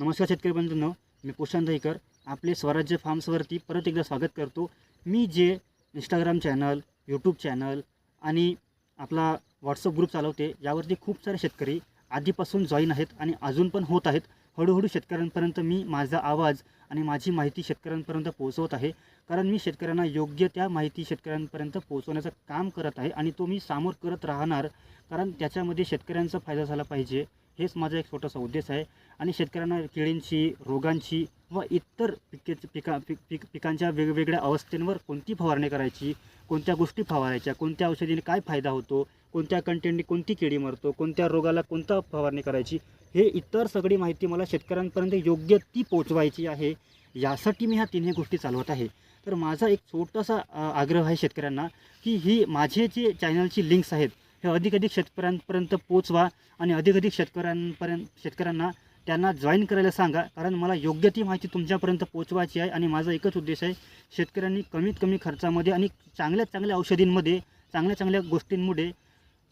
नमस्कार शेतकरी बंधूंनो मी कुशांत दहीकर आपले स्वराज्य फार्म्सवरती परत एकदा स्वागत करतो. मी जे इंस्टाग्राम चॅनल यूट्यूब चॅनल आणि आपला व्हॉट्सअप ग्रुप चालवते यावरती खूप सारे शेतकरी आधीपासून जॉईन आहेत आणि अजून पण होत आहेत. हळूहळू शेतकऱ्यांपर्यंत मी माझा आवाज आणि माझी माहिती शेतकऱ्यांपर्यंत पोहोचवत आहे. कारण मी शेतकऱ्यांना योग्य त्या माहिती शेतकऱ्यांपर्यंत पोहोचवण्याचं काम करत आहे आणि तो मी सामोर करत राहणार. कारण त्याच्यामध्ये शेतकऱ्यांचा फायदा झाला पाहिजे. हेच माझा एक छोटासा उद्देश आहे. आणि शेतकऱ्यांना किडींची रोगांची व इतर पिके पिका पिक पिक पिकांच्या वेगवेगळ्या अवस्थेंवर कोणती फवारणी करायची? कोणत्या गोष्टी फवारायच्या? कोणत्या औषधीने काय फायदा होतो? कोणत्या कंटेंटने कोणती किडी मरतो? कोणत्या रोगाला कोणता फवारणी करायची? हे इतर सगळी माहिती मला शेतकऱ्यांपर्यंत योग्य ती पोचवायची आहे. यासाठी मी ह्या तिन्ही गोष्टी चालवत आहे. तर माझा एक छोटासा आग्रह आहे शेतकऱ्यांना की ही माझे जे चॅनलची लिंक्स आहेत हे अधिक अधिक शेतकऱ्यांपर्यंत पोचवा आणि अधिकाधिक शेतकऱ्यांपर्यंत शेतकऱ्यांना त्यांना जॉईन करायला सांगा. कारण मला योग्य ती माहिती तुमच्यापर्यंत पोचवायची आहे आणि माझा एकच उद्देश आहे शेतकऱ्यांनी कमीत कमी खर्चामध्ये आणि चांगल्या चांगल्या औषधींमध्ये चांगल्या चांगल्या गोष्टींमुळे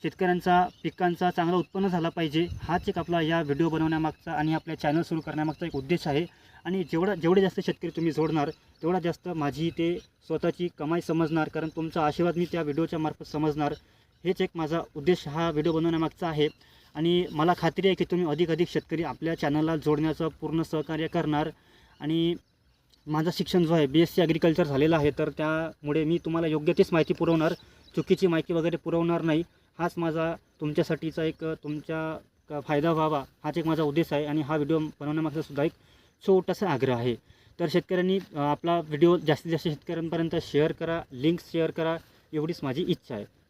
शेतकऱ्यांचा पिकांचा चांगला उत्पन्न झाला पाहिजे. हाच एक आपला या व्हिडिओ बनवण्यामागचा आणि आपल्या चॅनल सुरू करण्यामागचा एक उद्देश आहे. आणि जेवढा जेवढे जास्त शेतकरी तुम्ही जोडणार तेवढा जास्त माझी ते स्वतःची कमाई समजणार. कारण तुमचा आशीर्वाद मी त्या व्हिडिओच्या मार्फत समजणार. हेच एक माझा उद्देश हा व्हिडिओ बनवण्यामागचा आहे. आणि मला खात्री आहे की तुम्ही अधिक अधिक शेतकरी आपल्या चॅनलला जोडण्याचं पूर्ण सहकार्य करणार. आणि माझं शिक्षण जो आहे बी एस सी ॲग्रिकल्चर झालेलं आहे तर त्यामुळे मी तुम्हाला योग्य तीच माहिती पुरवणार. चुकीची माहिती वगैरे पुरवणार नाही. हाच माझा तुमच्यासाठीचा एक तुमच्या क- फायदा व्हावा हाच एक माझा उद्देश आहे. आणि हा व्हिडिओ बनवण्यामागचा सुद्धा एक छोटासा आग्रह आहे. तर शेतकऱ्यांनी आपला व्हिडिओ जास्तीत जास्त शेतकऱ्यांपर्यंत शेअर करा लिंक्स शेअर करा एवढीच माझी इच्छा आहे.